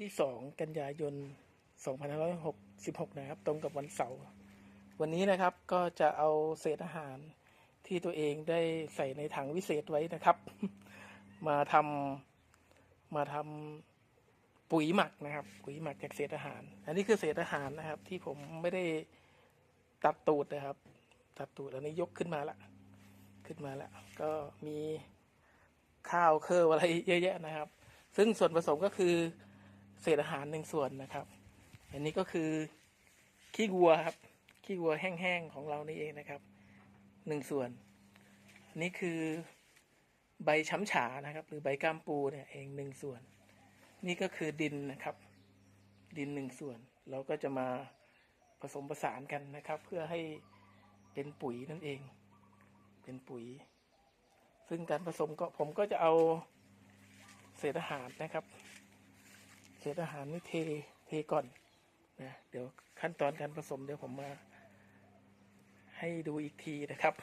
ที่ 2 กันยายน 2566 นะครับ ตรงกับวันเสาร์ วันนี้นะครับก็จะเอาเศษอาหารที่ตัวเองได้ใส่ในถังวิเศษไว้นะครับ มาทำมาทำปุ๋ยหมักนะครับ ปุ๋ยหมักจากเศษอาหาร อันนี้คือเศษอาหารนะครับ ที่ผมไม่ได้ตัดตูดนะครับ ตัดตูดอันนี้ยกขึ้นมาละขึ้นมาละก็มีข้าวเคออะไรเยอะแยะนะครับ ซึ่งส่วนผสมก็คือ เศษอาหารหนึ่งส่วนนะครับ อันนี้ก็คือขี้วัวครับ ขี้วัวแห้งๆของเรานี่เองนะครับหนึ่งส่วน อันนี้คือใบช้ำฉานะครับ หรือใบก้ามปูเนี่ยเองหนึ่งส่วน นี่ก็คือดินนะครับ ดินหนึ่งส่วน เราก็จะมาผสมผสานกันนะครับ เพื่อให้เป็นปุ๋ยนั่นเอง เป็นปุ๋ย ซึ่งการผสมก็ผมก็จะเอาเศษอาหารนะครับ เศษอาหารนี่เทเทก่อนนะเดี๋ยวขั้นตอนการผสมเดี๋ยวผมมา ให้ดูอีกทีนะครับ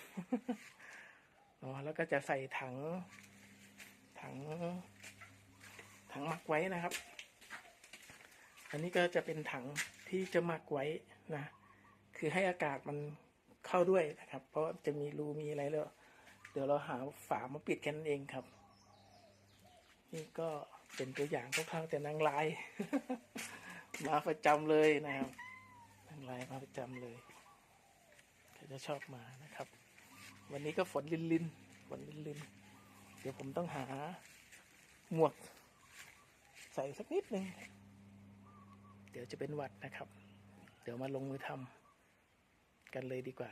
อ๋อแล้วก็จะใส่ถัง ถัง ถังหมักไว้นะครับ อันนี้ก็จะเป็นถังที่จะหมักไว้นะ คือให้อากาศมันเข้าด้วยนะครับ เพราะจะมีรูมีอะไรแล้ว เดี๋ยวเราหาฝามาปิดกันนั่นเองครับ นี่ก็ เป็นตัวอย่างคร่าวๆแต่นางลาย มาประจำเลยนะครับนางลายมาประจำเลยเขาจะชอบมานะครับ วันนี้ก็ฝนลินลินฝนลินลินเดี๋ยวผมต้องหาหมวก ใส่สักนิดนึงเดี๋ยวจะเป็นหวัดนะครับ เดี๋ยวมาลงมือทำกันเลยดีกว่า